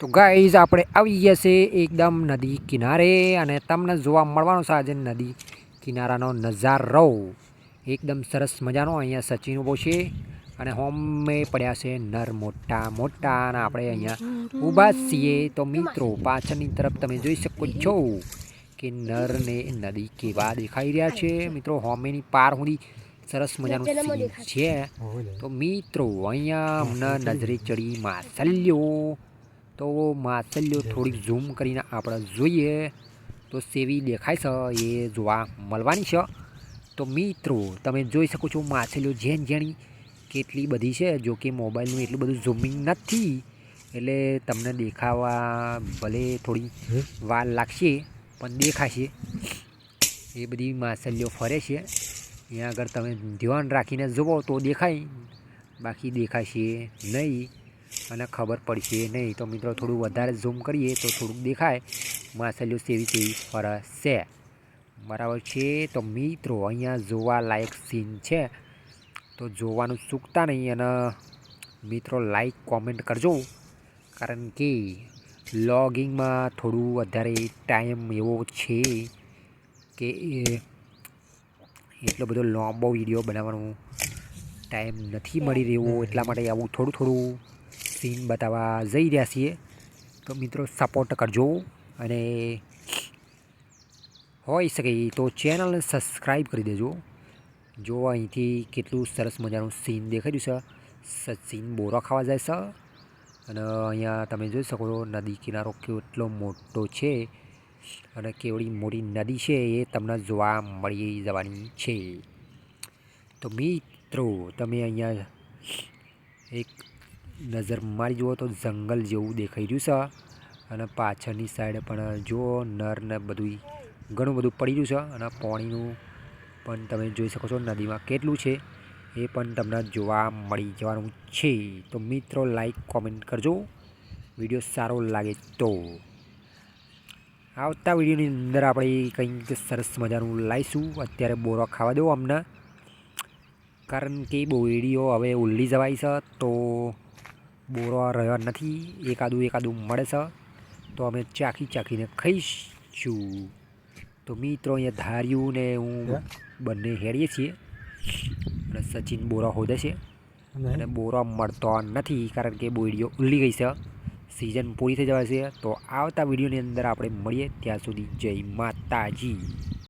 તો ગાઈઝ આપણે આવી ગયા છે એકદમ નદી કિનારે અને તમને જોવા મળવાનો છે આજે નદી કિનારાનો નજારો. એકદમ સરસ મજાનો અહીંયા સચિન ઊભો છે અને હોમે પડ્યા છે નર મોટા મોટા અને આપણે અહીંયા ઊભા છીએ. તો મિત્રો પાછળની તરફ તમે જોઈ શકો છો કે નર ને નદી કેવા દેખાઈ રહ્યા છે. મિત્રો હોમેની પાર સુધી સરસ મજાનું સીન છે. તો મિત્રો અહીંયા અમને નજરે ચડી માસલ્યો તો માછલીઓ થોડીક ઝૂમ કરીને આપણે જોઈએ તો સેવી દેખાય છે એ જોવા મળવાની છે. તો મિત્રો તમે જોઈ શકો છો માછલીઓ જેન જેણી કેટલી બધી છે જો કે મોબાઈલનું એટલું બધું ઝૂમિંગ નથી એટલે તમને દેખાવા ભલે થોડી વાર લાગશે પણ દેખાશે એ બધી માછલીઓ ફરે છે. અહીંયા આગળ તમે ધ્યાન રાખીને જુઓ તો દેખાય. બાકી દેખાશે નહીં. અને ખબર પડશે નહીં. તો મિત્રો, થોડું વધારે ઝૂમ કરીએ તો થોડુંક દેખાય. માછલીઓ સેવી સેવી ફરશે બરાબર છે. તો મિત્રો, અહીંયા જોવા લાયક સીન છે. તો જોવાનું ચૂકતા નહીં અને મિત્રો લાઈક કોમેન્ટ કરજો. કારણ કે લોગિંગમાં થોડું વધારે ટાઈમ એવો છે કે એટલો બધો લાંબો વીડિયો બનાવવાનો ટાઈમ નથી મળી રહ્યો. એટલા માટે આવું થોડું થોડું સીન બતાવવા જઈ રહ્યા છીએ. તો મિત્રો સપોર્ટ કરજો અને હોઈ શકે તો ચેનલને સબસ્ક્રાઈબ કરી દેજો. જો અહીંથી કેટલું સરસ મજાનું સીન દેખાઈ રહ્યું છે સીન બોરો ખાવા જાય છે. અને અહીંયા તમે જોઈ શકો છો, નદી કિનારો કેટલો મોટો છે અને કેવડી મોટી નદી છે એ તમને જોવા મળી જવાની છે. તો મિત્રો, તમે અહીંયા એક નજર મારી જુઓ તો જંગલ જેવું દેખાઈ રહ્યું છે. અને પાછળની સાઈડ પણ જુઓ, નર ને બધું ઘણું બધું પડી રહ્યું છે. અને પાણીનું પણ તમે જોઈ શકો છો નદીમાં કેટલું છે. એ પણ તમને જોવા મળી જવાનું છે. તો મિત્રો લાઈક કોમેન્ટ કરજો. વીડિયો સારો લાગે તો. આવતા વિડીયોની અંદર આપણે કંઈક સરસ મજાનું લાવીશું અત્યારે બોરો ખાવા દો અમને. કારણ કે બહુ વીડિયો હવે ઉલ્લી જવાય છે, તો બોરો રહ્યો નથી એકાદું એકાદું મળે છે. તો અમે ચાખી ચાખીને ખાઈશું. તો મિત્રો અહીંયા ધાર્યું ને હું બંને હેરીએ છીએ. અને સચિન બોરો હોદે છે. અને? બોરા મળતો નથી કારણ કે બોડીઓ ઉલ્લી ગઈ છે. સિઝન પૂરી થઈ જવા છે. તો આવતા વિડીયોની અંદર આપણે મળીએ. ત્યાં સુધી જય માતાજી.